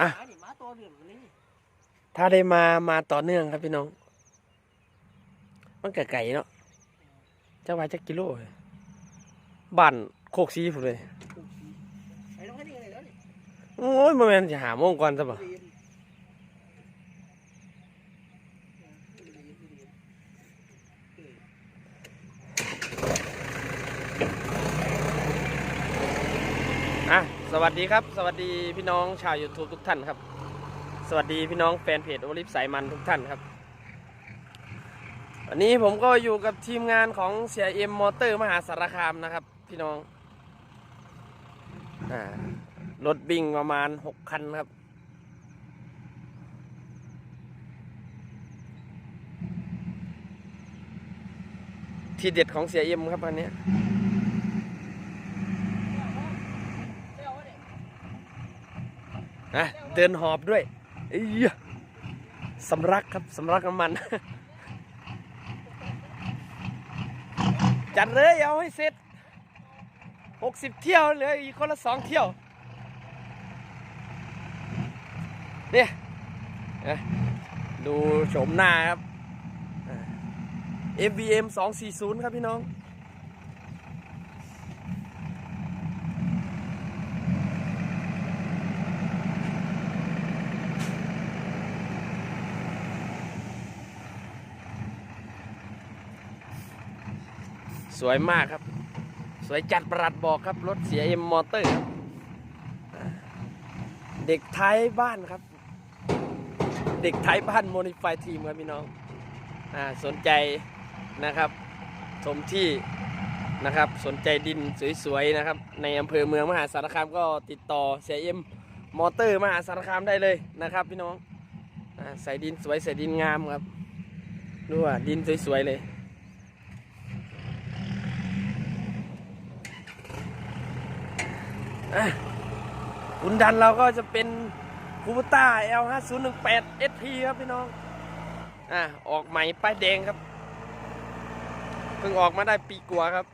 อะหานี่มาตัวเหลืองนี่ถ้าได้มามาต่อเนื่องครับพี่น้อง มันไก่เนาะจะว่าจะกิโลเลยบ้านโคกซีผมเลย ไอ้น้องแค่นี้เลยแล้วนี่โอ้ยมาแมนจะหาโมงก่อนซะบ่เรียนเออ อะส วัสดีครับ สวัสดีพี่น้องชาว YouTube ทุกท่านครับ สวัสดีพี่น้องแฟนเพจโอลิฟสายมันทุกท่านครับ วันนี้ผมก็อยู่กับทีมงานของเสียเอ็มมอเตอร์มหาสารคามนะครับ พี่น้องอรถบิงประมาณหกคันครับ ที่เด็ดของเสียเอ็มครับอันนี้ นะเดินหอบด้วยเอ้ยสำรักครับสำรักน้ำมัน จัดเลยเอาให้เสร็จหกสิบเที่ยวเหลืออีกคนละสองเที่ยวเนี่ยดูโฉมหน้าครับอ่า FBM 240 ครับพี่น้อง สวยมากครับ สวยจัดประหลัดบอกครับ รถเสียเอ็มมอเตอร์ครับ เด็กไทยบ้านครับ เด็กไทยบ้านโมนิฟายทีมครับพี่น้องอสนใจนะครับชมที่นะครับสนใจดินสวยๆนะครับ ในอำเภอเมืองมหาสารคามก็ติดต่อเสียเอ็มมอเตอร์มหาสารคามได้เลยนะครับ พี่น้องอใส่ดินสวยใส่ดินงามครับดูว่าดินสวยๆเลย คุณดันเราก็จะเป็นคูปต้า L5018 SP ครับพี่น้อง อะ ออกใหม่ป้ายแดงครับ เพิ่งออกมาได้ปีกว่าครับ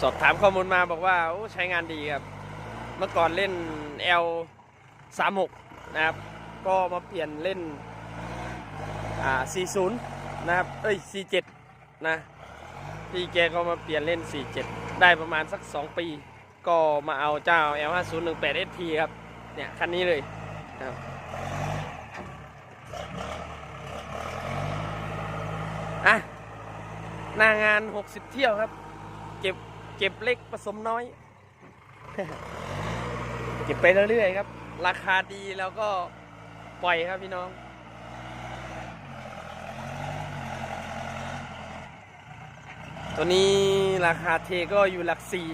สอบถามข้อมูลมาบอกว่า โอ้ใช้งานดีครับ เมื่อก่อนเล่น L36 นะครับ ก็มาเปลี่ยนเล่น อ่า 40 นะครับ เอ้ย 47 นะ พี่แกก็มาเปลี่ยนเล่น 47 ได้ประมาณสัก 2 ปี ก็มาเอาเจ้า L5018 SP ครับ เนี่ย คันนี้เลยครับอะหน้างาน 60 เที่ยวครับ เก็บเก็บเล็กผสมน้อย เก็บไปเรื่อยๆครับ ราคาดีแล้วก็ปล่อยครับพี่น้อง ตัวนี้ราคาเทก็อยู่หลักสี่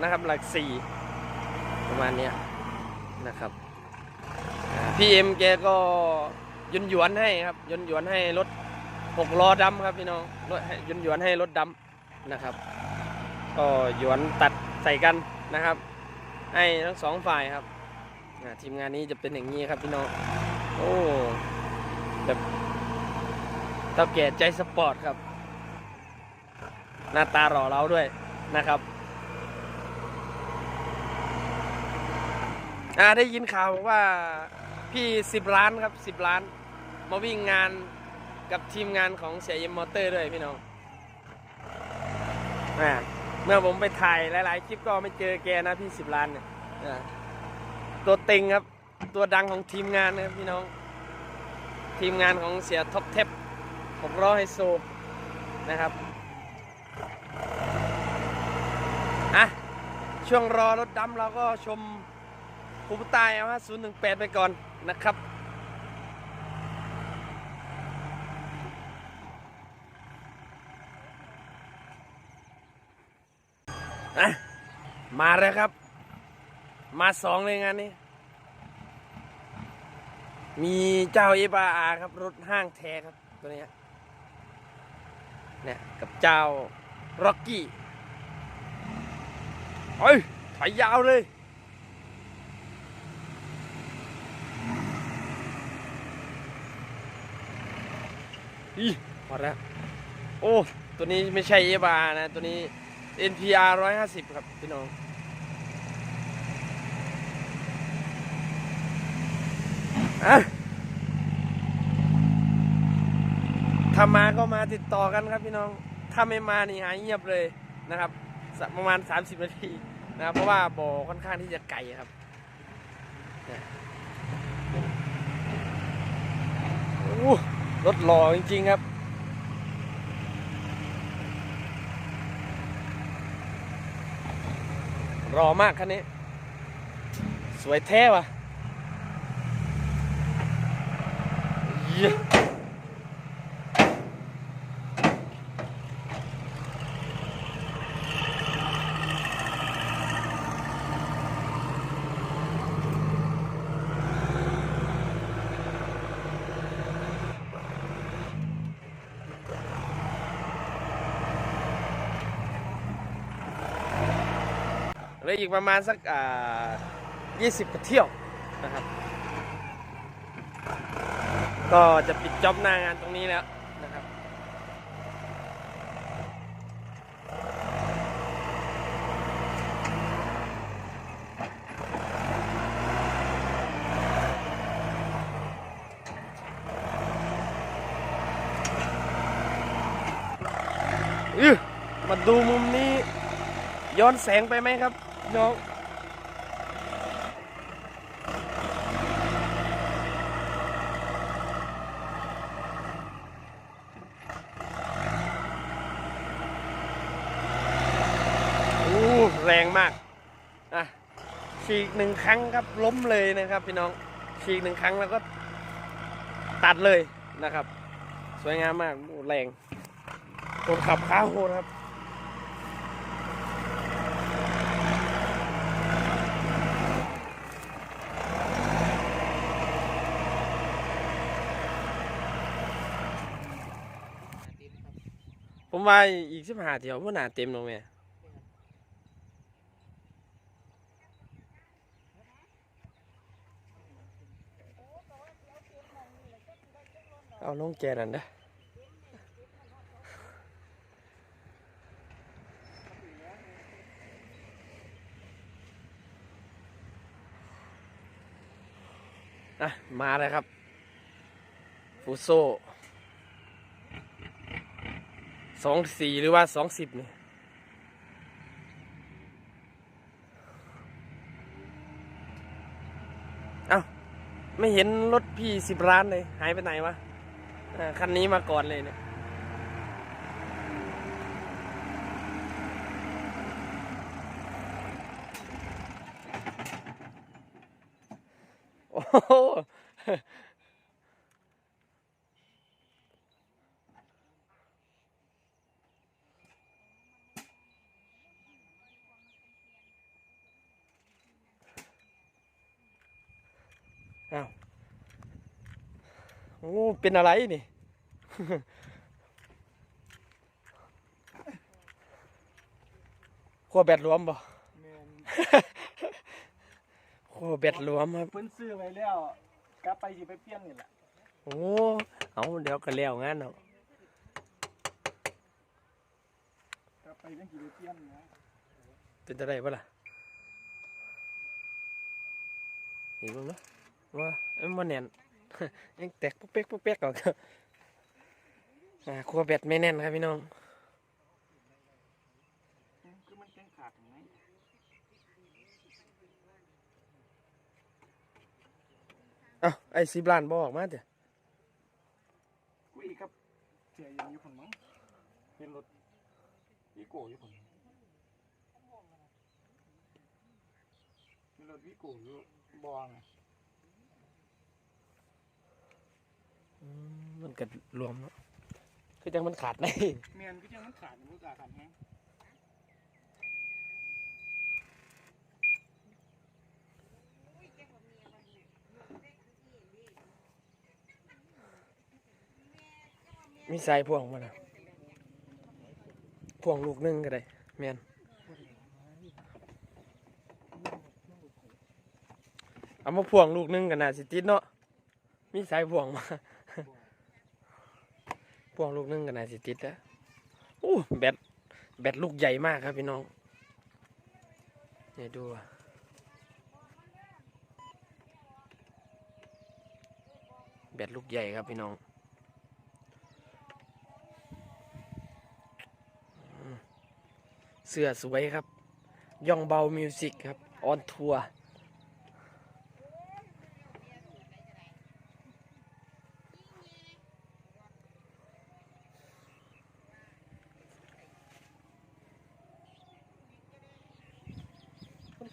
นะครับ หลักสี่ประมาณนี้นะครับพี่เอ็มแกก็ยนหยวนให้ครับยนหยวนให้รถหกล้อดำครับพี่น้องรถยนหยวนให้รถดำนะครับ ก็หยวนตัดใส่กันนะครับ ให้ทั้งสองฝ่ายครับทีมงานนี้จะเป็นอย่างนี้ครับพี่น้องโอ้แบบเท่าแก่ใจสปอร์ตครับ หน้าตาหล่อเราด้วยนะครับอ่าได้ยินข่าวว่าพี่สิบล้านครับสิบล้าน มาวิ่งงานกับทีมงานของเสียเอ็มมอเตอร์ด้วยพี่น้องอ่าเมื่อผมไปถ่ายหลาย ๆ คลิปก็ไม่เจอแกนะพี่สิบล้านเนี่ยตัวเต็งครับตัวดังของทีมงานนะครับพี่น้อง ทีมงานของเสียท็อปเทปผมรอให้โซนะครับ อะ ช่วงรอรถดำเราก็ชมคูปต้าเอา5018 ไปก่อนนะครับอะมาแล้วครับ มาสองเลยงานนี้ มีเจ้าเอบาอาครับ รถห้างแท้ครับ ตัวเนี้ยเนี่ย กับเจ้าร็อกกี้ เฮ้ยถอยยาวเลยอีพอแล้ว โอ้ ตัวนี้ไม่ใช่เอบานะ ตัวนี้ NPR 150 ครับ พี่น้องอะถ้ามาก็มาติดต่อกันครับพี่น้อง ถ้าไม่มานี่หายเงียบเลยนะครับ ประมาณ 30 นาทีนะครับเพราะว่าบ่อค่อนข้างที่จะไกลครับโอ้รถหล่อจริง ๆ ครับรอมากคันนี้ สวยแท้ว่ะ เยี่ยเหลืออีกประมาณสักอ่า20กว่าเที่ยวนะครับ ก็จะปิดจ็อบหน้างานตรงนี้แล้วนะครับอื้อมาดูมุมนี้ย้อนแสงไปไหมครับ น้องโอ้แรงมาก อะฉีกหนึ่งครั้งครับล้มเลยนะครับ พี่น้องฉีกหนึ่งครั้งแล้วก็ตัดเลยนะครับ สวยงามมากแรงคนขับขาโหดครับ ว่าอีกสิบห้าเที่ยวมันน่าเต็มลงแม่เอาลงแกนั่นนะอะมาเลยครับฟูโซ สองสี่หรือว่าสองสิบเนี่ยเอ้าไม่เห็นรถพี่สิบล้านเลย หายไปไหนวะคันนี้มาก่อนเลยเนี่ยโอ้โหอ้ โอ้ เป็นอะไรนี่ ขั้วแบตรวมบ่แมนขั้วแบตรวมครับ เพิ่นซื้อไว้แล้วกลับไปสิไปเปลี่ยนนี่แหละโอ้ เอาเดี๋ยวก็แล้วงานเนาะกลับไปจังสิไปเปลี่ยนนะเป็นจะได้ปะล่ะนี่มึงเนาะว่าเอ้ยมันแน่น ยังแตกปุ๊กเป๊กปุ๊กเป๊กก่อนอ่าขั้วแบตไม่แน่นครับพี่น้องคือมันจังขาดไหมเอ้าไอ้สิบลานบออกมาเถอะคุยกับเสียยังอยู่คนมั้งเป็นรถวิโก้อยู่คนเป็นรถวิโก้อยู่บองอะ อื มมันก็รวมเนาะคือจังมันขาดในแมนก็จังมันขาดมันก็ขาดแฮงมีสายพ่วงมานะพ่วงลูกหนึงก็ได้แมนเอามาพ่วงลูกหนึงกันนะสิติดเนาะมีสายพ่วงมา พ่วงลูกนึ่งกันนะสิติดแล้วโอ้แบตแบตลูกใหญ่มากครับพี่น้องเนี่ยดูแบตลูกใหญ่ครับพี่น้องเสื้อสวยครับย่องเบามิวสิกครับ ออนทัวร์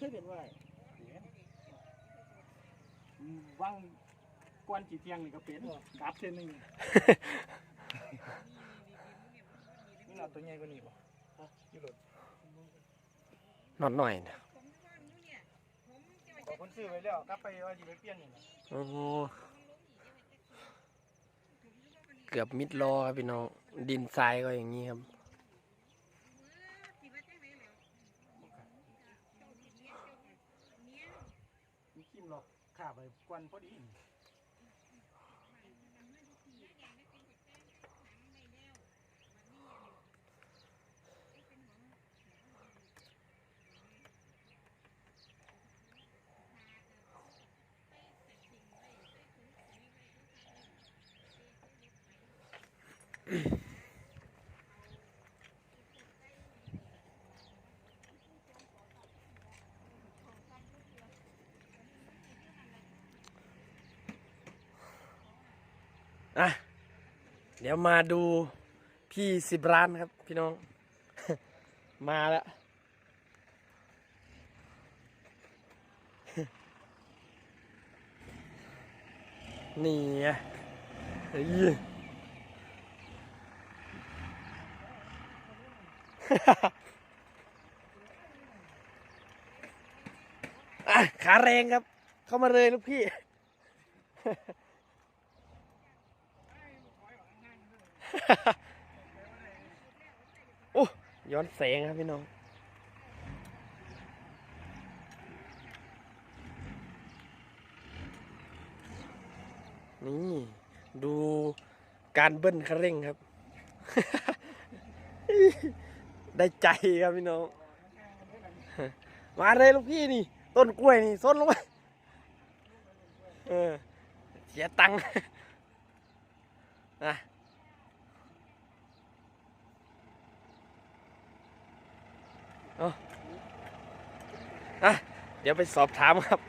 เคยเป็นว่าอะไรอืมว่างกวนจีเทียงนี่ก็เป็นกราฟเส้นหนึ่งนี่หนาตัวใหญ่กว่านี้ป่ะยูโรนอนหน่อยนะขอคนซื้อไว้แล้วกลับไปว่าจะไปเปลี่ยนนี่นะโอ้โหเกือบมิดรอครับพี่น้อง ดินทรายก็อย่างนี้ครับ มีคิมหรอก ข้าไปกวนพอดีอ่ะเดี๋ยวมาดูพี่สิบร้านครับ พี่น้อง มาแล้วนี่ไงเฮ้ยขาแรงครับ เข้ามาเลยลูกพี่ โอ้ย้อนแสงครับพี่น้องนี่ดูการเบิ้ลคันเร่งครับ ได้ใจครับพี่น้อง มาเลยลูกพี่นี่ ต้นกล้วยนี่ส้นลงไปเออเสียตังค์นะเอา อะเดี๋ยวไปสอบถามครับ